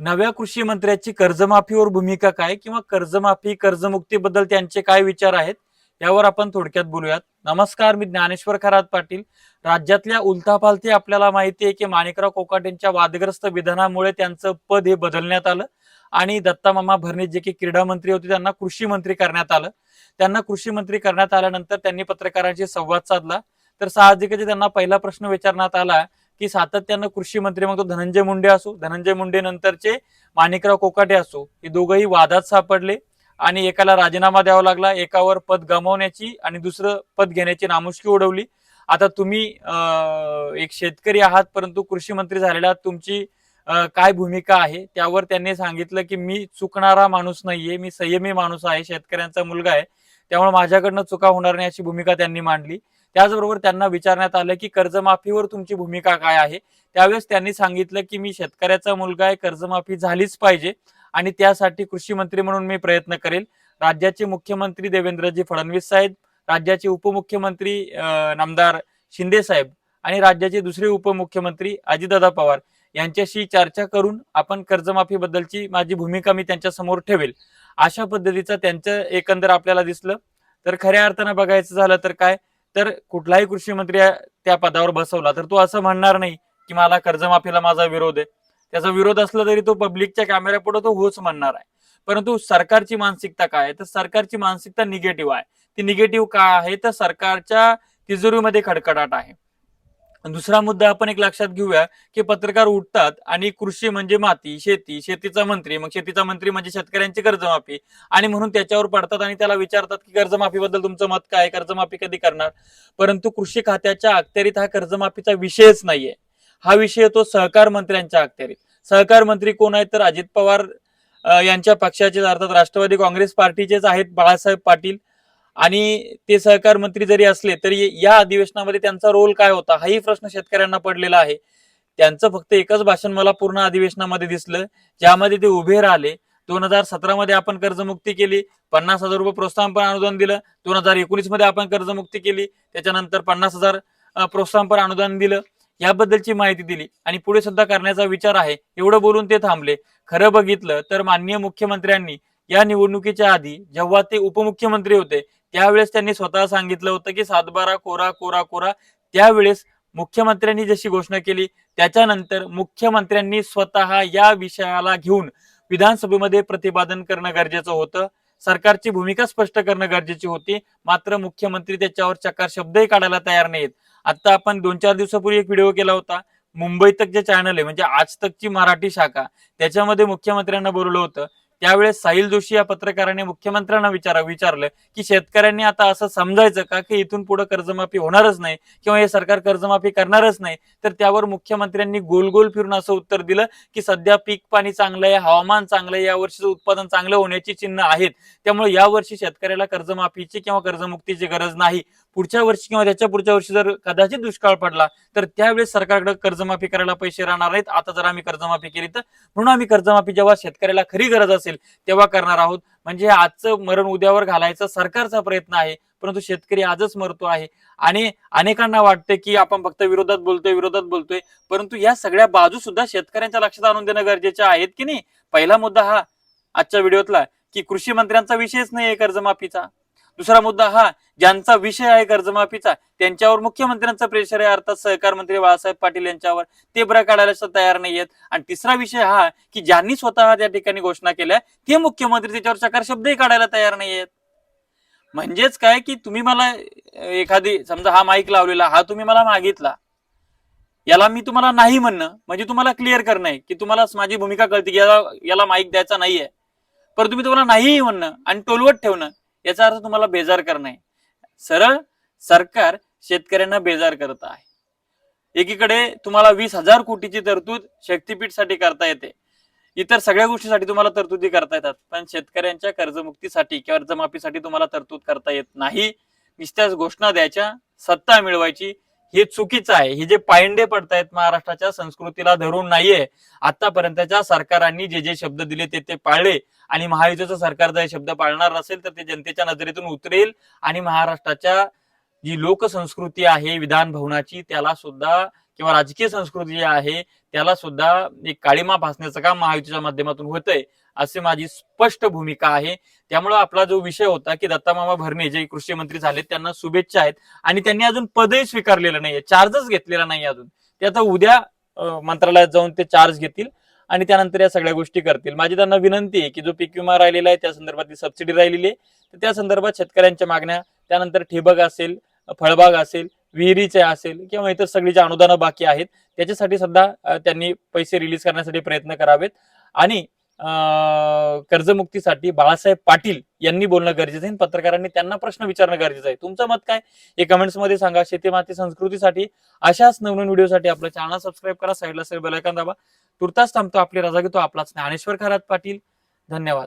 नव्या कृषी मंत्र्याची कर्जमाफीवर भूमिका काय किंवा कर्जमाफी कर्जमुक्तीबद्दल त्यांचे काय विचार आहेत यावर आपण थोडक्यात बोलूयात. नमस्कार मी ज्ञानेश्वर खरात पाटील. राज्यातल्या उलथापालथी आपल्याला माहिती आहे की माणिकराव कोकाटेंच्या वादग्रस्त विधानामुळे त्यांचं पद हे बदलण्यात आलं आणि दत्तामामा भरणे जे की क्रीडा मंत्री होते त्यांना कृषी मंत्री करण्यात आलं. त्यांना कृषी मंत्री करण्यात आल्यानंतर त्यांनी पत्रकारांशी संवाद साधला. तर साहजिकच त्यांना पहिला प्रश्न विचारण्यात आला की सातत्यानं कृषी मंत्री मग तो धनंजय मुंडे असो धनंजय मुंडे नंतरचे माणिकराव कोकाटे असो हे दोघंही वादात सापडले आणि एकाला राजीनामा द्यावा लागला एकावर पद गमावण्याची आणि दुसरं पद घेण्याची नामुष्की उडवली आता तुम्ही एक शेतकरी आहात परंतु कृषी मंत्री झालेला आहात. तुमची काय भूमिका आहे त्यावर त्यांनी सांगितलं की मी चुकणारा माणूस नाहीये मी संयमी माणूस आहे शेतकऱ्यांचा मुलगा आहे त्यामुळे माझ्याकडनं चुका होणार नाही अशी भूमिका त्यांनी मांडली त्याचबरोबर त्यांना विचारण्यात आलं की कर्जमाफीवर तुमची भूमिका काय आहे? त्यावेळेस त्यांनी सांगितलं की मी शेतकऱ्याचा मुलगा आहे कर्जमाफी झालीच पाहिजे आणि त्यासाठी कृषी मंत्री म्हणून मी प्रयत्न करेल. राज्याचे मुख्यमंत्री देवेंद्रजी फडणवीस साहेब राज्याचे उपमुख्यमंत्री नामदार शिंदे साहेब आणि राज्याचे दुसरे उपमुख्यमंत्री अजितदादा पवार यांच्याशी चर्चा करून आपण कर्जमाफीबद्दलची माझी भूमिका मी त्यांच्यासमोर ठेवेल. अशा पद्धतीचं त्यांचं एकंदर आपल्याला दिसलं. तर खऱ्या अर्थानं बघायचं झालं तर काय? तर कुठलाही कृषी मंत्री त्या पदावर बसवला तर तो असं म्हणणार नाही की मला कर्जमाफीला माझा विरोध आहे. त्याचा विरोध असला तरी तो पब्लिकच्या कॅमेऱ्यापुढे तो होच म्हणणार आहे. परंतु सरकारची मानसिकता काय आहे? तर सरकारची मानसिकता निगेटिव्ह आहे. ती निगेटिव्ह का आहे? तर सरकारच्या तिजोरीमध्ये खडखडाट आहे. दुसरा मुद्दा आपण एक लक्षात घेऊया की पत्रकार उठतात आणि कृषी म्हणजे माती शेती शेतीचा मंत्री. मग शेतीचा मंत्री म्हणजे शेतकऱ्यांची कर्जमाफी. आणि म्हणून त्याच्यावर पडतात आणि त्याला विचारतात की कर्जमाफीबद्दल तुमचं मत काय? कर्जमाफी कधी करणार? परंतु कृषी खात्याच्या अखत्यारीत हा कर्जमाफीचा विषयच नाहीये. हा विषय तो सहकार मंत्र्यांच्या अखत्यारीत. सहकार मंत्री कोण आहेत? तर अजित पवार यांच्या पक्षाचेच अर्थात राष्ट्रवादी काँग्रेस पार्टीचेच आहेत बाळासाहेब पाटील. आणि ते सहकार मंत्री जरी असले तरी या अधिवेशनामध्ये त्यांचा रोल काय होता हाही प्रश्न शेतकऱ्यांना पडलेला आहे. त्यांचं फक्त एकच भाषण मला पूर्ण अधिवेशनामध्ये दिसलं ज्यामध्ये ते उभे राहिले. दोन हजार सतरा मध्ये आपण कर्जमुक्ती केली पन्नास हजार रुपये प्रोत्साहनपर अनुदान दिलं. दोन हजार एकोणीसमध्ये आपण कर्जमुक्ती केली त्याच्यानंतर पन्नास हजार प्रोत्साहनपर अनुदान दिलं. याबद्दलची माहिती दिली आणि पुढे सुद्धा करण्याचा विचार आहे एवढं बोलून ते थांबले. खरं बघितलं तर माननीय मुख्यमंत्र्यांनी या निवडणुकीच्या आधी जेव्हा ते उपमुख्यमंत्री होते त्यावेळेस त्यांनी स्वतः सांगितलं होतं की सातबारा कोरा कोरा कोरा. त्यावेळेस मुख्यमंत्र्यांनी जशी घोषणा केली त्याच्यानंतर मुख्यमंत्र्यांनी स्वतः या विषयाला घेऊन विधानसभेमध्ये प्रतिपादन करणं गरजेचं होतं. सरकारची भूमिका स्पष्ट करणं गरजेची होती. मात्र मुख्यमंत्री त्याच्यावर चकार शब्दही काढायला तयार नाहीत. आता आपण दोन चार दिवसापूर्वी एक व्हिडिओ केला होता. मुंबई तक जे चॅनल आहे म्हणजे आज तकची मराठी शाखा त्याच्यामध्ये मुख्यमंत्र्यांना बोलवलं होतं. त्यावेळेस साहिल जोशी या पत्रकाराने मुख्यमंत्र्यांना विचारा विचारलं की शेतकऱ्यांनी आता असं समजायचं का की इथून पुढे कर्जमाफी होणारच नाही किंवा हे सरकार कर्जमाफी करणारच नाही? तर त्यावर मुख्यमंत्र्यांनी गोल गोल फिरून असं उत्तर दिलं की सध्या पीक पाणी चांगलं आहे हवामान चांगलं आहे यावर्षीचं उत्पादन चांगलं होण्याची चिन्ह आहेत. त्यामुळे यावर्षी शेतकऱ्याला कर्जमाफीची किंवा कर्जमुक्तीची गरज नाही. पुढच्या वर्षी किंवा त्याच्या पुढच्या वर्षी जर कदाचित दुष्काळ पडला तर त्यावेळेस सरकारकडे कर्जमाफी करायला पैसे राहणार नाहीत. आता जर आम्ही कर्जमाफी केली तर म्हणून आम्ही कर्जमाफी जेव्हा शेतकऱ्याला खरी गरज असेल तेव्हा करणार आहोत. म्हणजे आजचं मरण उद्यावर घालायचा सरकारचा प्रयत्न आहे परंतु शेतकरी आजच मरतो आहे. आणि अनेकांना वाटते की आपण फक्त विरोधात बोलतोय विरोधात बोलतोय परंतु या सगळ्या बाजू सुद्धा शेतकऱ्यांच्या लक्षात आणून देणं गरजेचे आहेत की नाही? पहिला मुद्दा हा आजच्या व्हिडिओतला की कृषी मंत्र्यांचा विषयच नाही आहे कर्जमाफीचा. दुसरा मुद्दा हा ज्यांचा विषय आहे कर्जमाफीचा त्यांच्यावर मुख्यमंत्र्यांचा प्रेशर आहे अर्थात सहकार मंत्री बाळासाहेब पाटील यांच्यावर. ते बरं काढायला तयार तयार नाहीयेत. आणि तिसरा विषय हा की ज्यांनी स्वतः त्या ठिकाणी घोषणा केल्या ते मुख्यमंत्री त्याच्यावर चकार शब्दही काढायला तयार नाहीयेत. म्हणजेच काय की तुम्ही मला एखादी समजा हा माईक लावलेला हा तुम्ही मला मागितला याला मी तुम्हाला नाही म्हणणं म्हणजे तुम्हाला क्लिअर करणं आहे की तुम्हाला माझी भूमिका कळते की याला याला माईक द्यायचा नाहीये. पर तुम्ही तुम्हाला नाही म्हणणं आणि टोलवत ठेवणं याचा अर्थ तुम्हाला बेजार करणं आहे. सरळ सरकार शेतकऱ्यांना बेजार करत आहे. एकीकडे तुम्हाला वीस हजार कोटीची तरतूद शक्तीपीठसाठी करता येते. इतर सगळ्या गोष्टीसाठी तुम्हाला तरतुदी करता येतात. पण शेतकऱ्यांच्या कर्जमुक्तीसाठी किंवा कर्जमाफीसाठी तुम्हाला तरतूद करता येत नाही. नुसत्याच घोषणा द्यायच्या सत्ता मिळवायची हे चुकीचं आहे. हे जे पायंडे पडतायत महाराष्ट्राच्या संस्कृतीला धरून नाहीये. आतापर्यंतच्या सरकारांनी जे जे शब्द दिले ते ते पाळले. आणि महायुतीचं सरकार जर हे शब्द पाळणार नसेल तर ते जनतेच्या नजरेतून उतरेल. आणि महाराष्ट्राच्या जी लोकसंस्कृती आहे विधान भवनाची त्याला सुद्धा किंवा राजकीय संस्कृती जी आहे त्याला सुद्धा एक काळीमा फासण्याचं काम महायुतीच्या माध्यमातून होतंय असे माझी स्पष्ट भूमिका आहे. त्यामुळे आपला जो विषय होता की दत्तामामा भरणे जे कृषी मंत्री झाले त्यांना शुभेच्छा आहेत. आणि त्यांनी अजून पदही स्वीकारलेलं नाहीये चार्जच घेतलेला नाही अजून. ते आता उद्या मंत्रालयात जाऊन ते चार्ज घेतील आणि त्यानंतर या सगळ्या गोष्टी करतील. माझी त्यांना विनंती आहे की जो पीक विमा राहिलेला आहे त्या संदर्भातली सबसिडी राहिलेली आहे. तर त्या संदर्भात शेतकऱ्यांच्या मागण्या त्यानंतर ठिबक असेल फळबाग असेल विहिरीचे असेल किंवा इतर सगळी जी अनुदानं बाकी आहेत त्याच्यासाठी सुद्धा त्यांनी पैसे रिलीज करण्यासाठी प्रयत्न करावेत. आणि कर्जमुक्तीसाठी बाळासाहेब पाटील यांनी बोलणं गरजेचं आहे आणि पत्रकारांनी त्यांना प्रश्न विचारणं गरजेचं आहे. तुमचं मत काय? हे कमेंट्समध्ये सांगा. शेती माती संस्कृतीसाठी अशाच नवनवीन व्हिडिओसाठी आपलं चॅनल सबस्क्राईब करा. साईडला असेल बेलायकन दाबा. तुर्तास थांबतो. आपली रजा घेतो. आपलाच ज्ञानेश्वर खरात पाटील. धन्यवाद.